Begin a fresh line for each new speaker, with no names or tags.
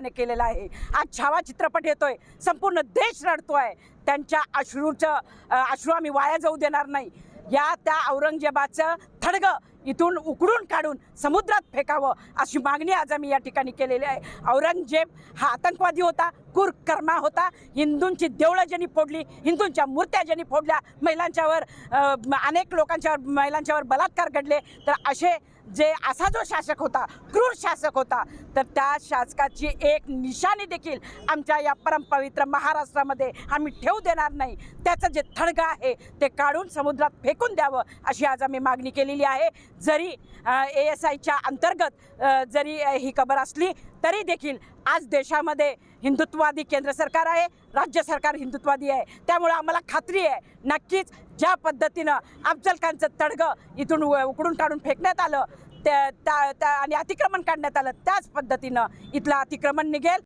मुलाने केलेला आहे. आज छावा चित्रपट येतोय. संपूर्ण देश रडतो आहे त्यांच्या अश्रूचं अश्रू आम्ही वाया जाऊ देणार नाही. या त्या औरंगजेबाचं थडगं इथून उकडून काढून समुद्रात फेकावं अशी मागणी आज आम्ही या ठिकाणी केलेली आहे. औरंगजेब हा आतंकवादी होता कुरकर्मा होता हिंदूंची देवळं ज्यांनी फोडली हिंदूंच्या मूर्त्या ज्यांनी फोडल्या महिलांच्यावर अनेक लोकांच्यावर महिलांच्यावर बलात्कार घडले. तर असे जे असा जो शासक होता क्रूर शासक होता तर त्या शासकाची एक निशाणी देखील आमच्या या परमपवित्र महाराष्ट्रामध्ये आम्ही ठेवू देणार नाही. त्याचं जे थडगं आहे ते काढून समुद्रात फेकून द्यावं अशी आज आम्ही मागणी केलेली आहे. जरी ए एस आयच्या अंतर्गत जरी ही खबर असली तरी देखील आज देशामध्ये हिंदुत्ववादी केंद्र सरकार आहे राज्य सरकार हिंदुत्ववादी आहे. त्यामुळं आम्हाला खात्री आहे नक्कीच ज्या पद्धतीनं अफजल खानचं तडगं इथून उकडून काढून फेकण्यात आलं त्या त्या त्या- आणि अतिक्रमण काढण्यात आलं त्याच पद्धतीनं इथलं अतिक्रमण निघेल.